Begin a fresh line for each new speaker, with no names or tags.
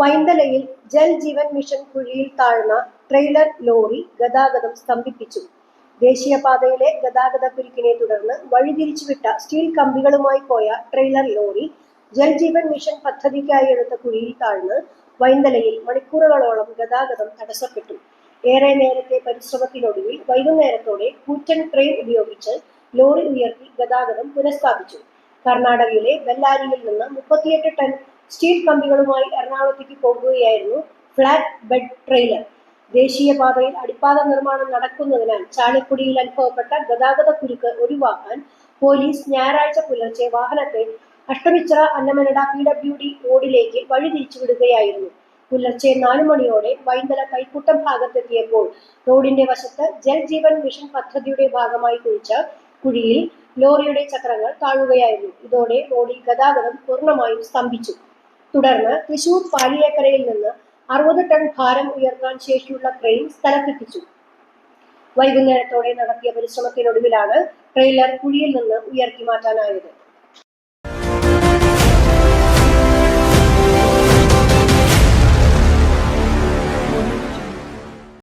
വൈന്തലയിൽ Jal Jeevan mission കുഴിയിൽ താഴ്ന്ന trailer lorry ഗതാഗതം സ്തംഭിപ്പിച്ചു. ദേശീയപാതയിലെ ഗതാഗത കുരുക്കിനെ തുടർന്ന് വഴിതിരിച്ചുവിട്ട സ്റ്റീൽ കമ്പികളുമായി പോയ trailer lorry Jal Jeevan mission പദ്ധതിക്കായി എടുത്ത കുഴിയിൽ താഴ്ന്ന് വൈന്തലയിൽ മണിക്കൂറുകളോളം ഗതാഗതം തടസ്സപ്പെട്ടു. ഏറെ നേരത്തെ പരിശ്രമത്തിനൊടുവിൽ വൈകുന്നേരത്തോടെ കൂറ്റൻ ട്രെയിൻ ഉപയോഗിച്ച് ലോറി ഉയർത്തി ഗതാഗതം പുനഃസ്ഥാപിച്ചു. കർണാടകയിലെ ബെല്ലാരിയിൽ നിന്ന് മുപ്പത്തിയെട്ട് ടൺ സ്റ്റീൽ കമ്പികളുമായി എറണാകുളത്തേക്ക് പോകുകയായിരുന്നു ഫ്ലാറ്റ് ബെഡ് ട്രെയിലർ. ദേശീയപാതയിൽ അടിപ്പാത നിർമ്മാണം നടക്കുന്നതിനാൽ ചാലക്കുടിയിൽ അനുഭവപ്പെട്ട ഗതാഗത കുരുക്ക് ഒഴിവാക്കാൻ പോലീസ് ഞായറാഴ്ച പുലർച്ചെ വാഹനത്തെ Ashtamichira Annamanada P W D റോഡിലേക്ക് വഴിതിരിച്ചുവിടുകയായിരുന്നു. പുലർച്ചെ നാലു മണിയോടെ വൈന്തല കൈക്കുട്ടം ഭാഗത്തെത്തിയപ്പോൾ റോഡിന്റെ വശത്ത് ജൽ ജീവൻ മിഷൻ പദ്ധതിയുടെ ഭാഗമായി കുഴിച്ച കുഴിയിൽ ലോറിയുടെ ചക്രങ്ങൾ താഴുകയായിരുന്നു. ഇതോടെ റോഡിൽ ഗതാഗതം പൂർണമായും സ്തംഭിച്ചു. തുടർന്ന് തൃശൂർ പാലിയേക്കരയിൽ നിന്ന് അറുപത് ടൺ ഭാരം ഉയർത്താൻ ശേഷിയുള്ള ക്രെയിൻ സ്ഥലത്തെത്തിച്ചു. വൈകുന്നേരത്തോടെ നടത്തിയ പരിശ്രമത്തിനൊടുവിലാണ് ട്രെയിലർ കുഴിയിൽ നിന്ന് ഉയർത്തി മാറ്റാനായത്.